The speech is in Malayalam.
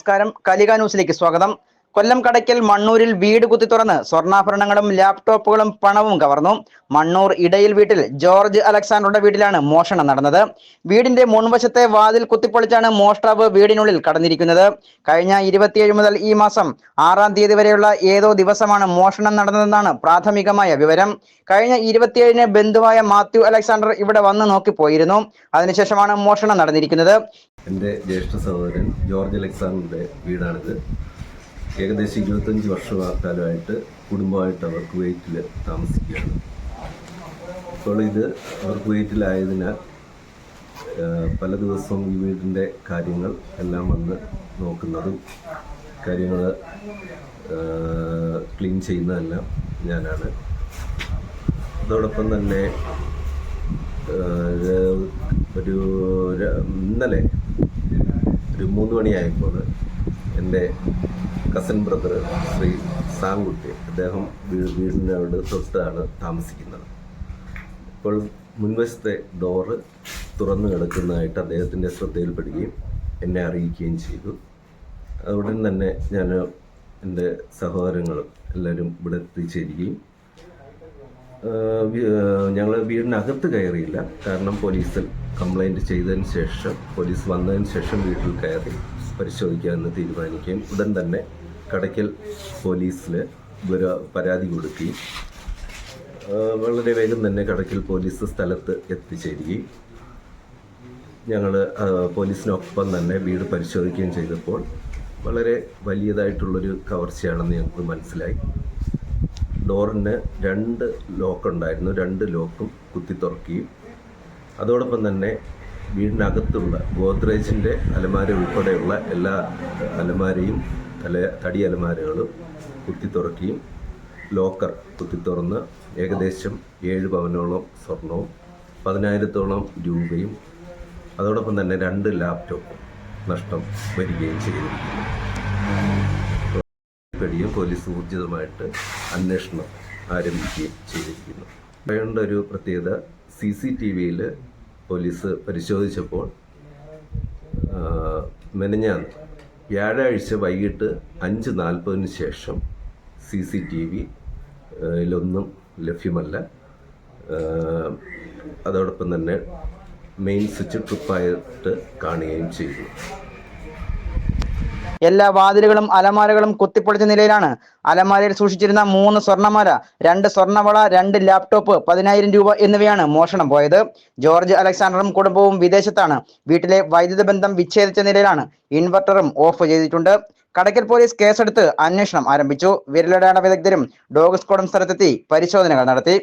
നമസ്കാരം. കലിക ന്യൂസിലേക്ക് സ്വാഗതം. കൊല്ലം കടയ്ക്കൽ മണ്ണൂരിൽ വീട് കുത്തി തുറന്ന് സ്വർണാഭരണങ്ങളും ലാപ്ടോപ്പുകളും പണവും കവർന്നു. മണ്ണൂർ ഇടയിൽ വീട്ടിൽ ജോർജ് അലക്സാണ്ടറുടെ വീട്ടിലാണ് മോഷണം നടന്നത്. വീടിന്റെ മുൻവശത്തെ വാതിൽ കുത്തിപ്പൊളിച്ചാണ് മോഷ്ടാവ് വീടിനുള്ളിൽ കടന്നിരിക്കുന്നത്. കഴിഞ്ഞ ഇരുപത്തിയേഴ് മുതൽ ഈ മാസം ആറാം തീയതി വരെയുള്ള ഏതോ ദിവസമാണ് മോഷണം നടന്നതെന്നാണ് പ്രാഥമികമായ വിവരം. കഴിഞ്ഞ ഇരുപത്തിയേഴിന് ബന്ധുവായ മാത്യു അലക്സാണ്ടർ ഇവിടെ വന്ന് നോക്കിപ്പോയിരുന്നു. അതിനുശേഷമാണ് മോഷണം നടന്നിരിക്കുന്നത്. എന്റെ ജ്യേഷ്ഠ സഹോദരൻ ജോർജ് അലക്സാണ്ടറുടെ വീടാണിത്. ഏകദേശം ഇരുപത്തഞ്ച് വർഷക്കാലമായിട്ട് കുടുംബമായിട്ട് അവർ കുവൈറ്റിൽ താമസിക്കുകയാണ്. അപ്പോൾ ഇത് അവർ കുവൈറ്റിലായതിനാൽ പല ദിവസവും ഈ വീടിന്റെ കാര്യങ്ങൾ എല്ലാം വന്ന് നോക്കുന്നതും കാര്യങ്ങൾ ക്ലീൻ ചെയ്യുന്നതെല്ലാം ഞാനാണ്. അതോടൊപ്പം തന്നെ ഒരു ഇന്നലെ ഒരു മൂന്ന് മണിയായപ്പോൾ എന്റെ കസിൻ ബ്രദർ ശ്രീ സാങ്കുട്ടി അദ്ദേഹം വീടിനോട് തൊട്ടാണ് താമസിക്കുന്നത്. ഇപ്പോൾ മുൻവശത്തെ ഡോറ് തുറന്നു കിടക്കുന്നതായിട്ട് അദ്ദേഹത്തിന്റെ ശ്രദ്ധയിൽപ്പെടുകയും എന്നെ അറിയിക്കുകയും ചെയ്തു. ഉടൻ തന്നെ ഞാൻ എന്റെ സഹോദരങ്ങളും എല്ലാവരും ഇവിടെ എത്തിച്ചേരുകയും. ഞങ്ങൾ വീടിനകത്ത് കയറിയില്ല. കാരണം പോലീസിൽ കംപ്ലൈന്റ് ചെയ്തതിന് ശേഷം പോലീസ് വന്നതിന് ശേഷം വീട്ടിൽ കയറി പരിശോധിക്കാമെന്ന് തീരുമാനിക്കുകയും ഉടൻ തന്നെ കടയ്ക്കൽ പോലീസിൽ ഇവർ പരാതി കൊടുക്കുകയും വളരെ വേഗം തന്നെ കടയ്ക്കൽ പോലീസ് സ്ഥലത്ത് എത്തിച്ചേരുകയും ഞങ്ങൾ പോലീസിനൊപ്പം തന്നെ വീട് പരിശോധിക്കുകയും ചെയ്തപ്പോൾ വളരെ വലിയതായിട്ടുള്ളൊരു കവർച്ചയാണെന്ന് ഞങ്ങൾക്ക് മനസ്സിലായി. ഡോറിന് രണ്ട് ലോക്ക് ഉണ്ടായിരുന്നു രണ്ട് ലോക്കും കുത്തി തുറക്കുകയും. അതോടൊപ്പം തന്നെ വീടിനകത്തുള്ള ഗോദ്രേജിന്റെ അലമാര ഉൾപ്പെടെയുള്ള എല്ലാ അലമാരയും തല തടി അലമാരകളും കുത്തി തുറക്കുകയും ലോക്കർ കുത്തി തുറന്ന് ഏകദേശം ഏഴ് പവനോളം സ്വർണവും പതിനായിരത്തോളം രൂപയും അതോടൊപ്പം തന്നെ രണ്ട് ലാപ്ടോപ്പും നഷ്ടം വരികയും ചെയ്തിരിക്കുന്നു പേടിയും പോലീസ് ഊർജിതമായിട്ട് അന്വേഷണം ആരംഭിക്കുകയും ചെയ്തിരിക്കുന്നു. വേണ്ട ഒരു പ്രത്യേകത സി സി ടി വിയിൽ പോലീസ് പരിശോധിച്ചപ്പോൾ മെനഞ്ഞാൽ വ്യാഴാഴ്ച വൈകിട്ട് അഞ്ച് നാൽപ്പതിന് ശേഷം സി സി ടി വിയിലൊന്നും ലഭ്യമല്ല. അതോടൊപ്പം തന്നെ മെയിൻ സ്വിച്ച് ട്രിപ്പായിട്ട് കാണുകയും ചെയ്തു. എല്ലാ വാതിലുകളും അലമാരകളും കുത്തിപ്പൊളിച്ച നിലയിലാണ്. അലമാരയിൽ സൂക്ഷിച്ചിരുന്ന മൂന്ന് സ്വർണമാല രണ്ട് സ്വർണവള രണ്ട് ലാപ്ടോപ്പ് പതിനായിരം രൂപ എന്നിവയാണ് മോഷണം പോയത്. ജോർജ് അലക്സാണ്ടറും കുടുംബവും വിദേശത്താണ്. വീട്ടിലെ വൈദ്യുത ബന്ധം വിച്ഛേദിച്ച നിലയിലാണ് ഇൻവെർട്ടറും ഓഫ് ചെയ്തിട്ടുണ്ട്. കടക്കൽ പോലീസ് കേസെടുത്ത് അന്വേഷണം ആരംഭിച്ചു. വിരലടയാള വിദഗ്ധരും ഡോഗ് സ്ക്വാഡും സ്ഥലത്തെത്തി പരിശോധനകൾ നടത്തി.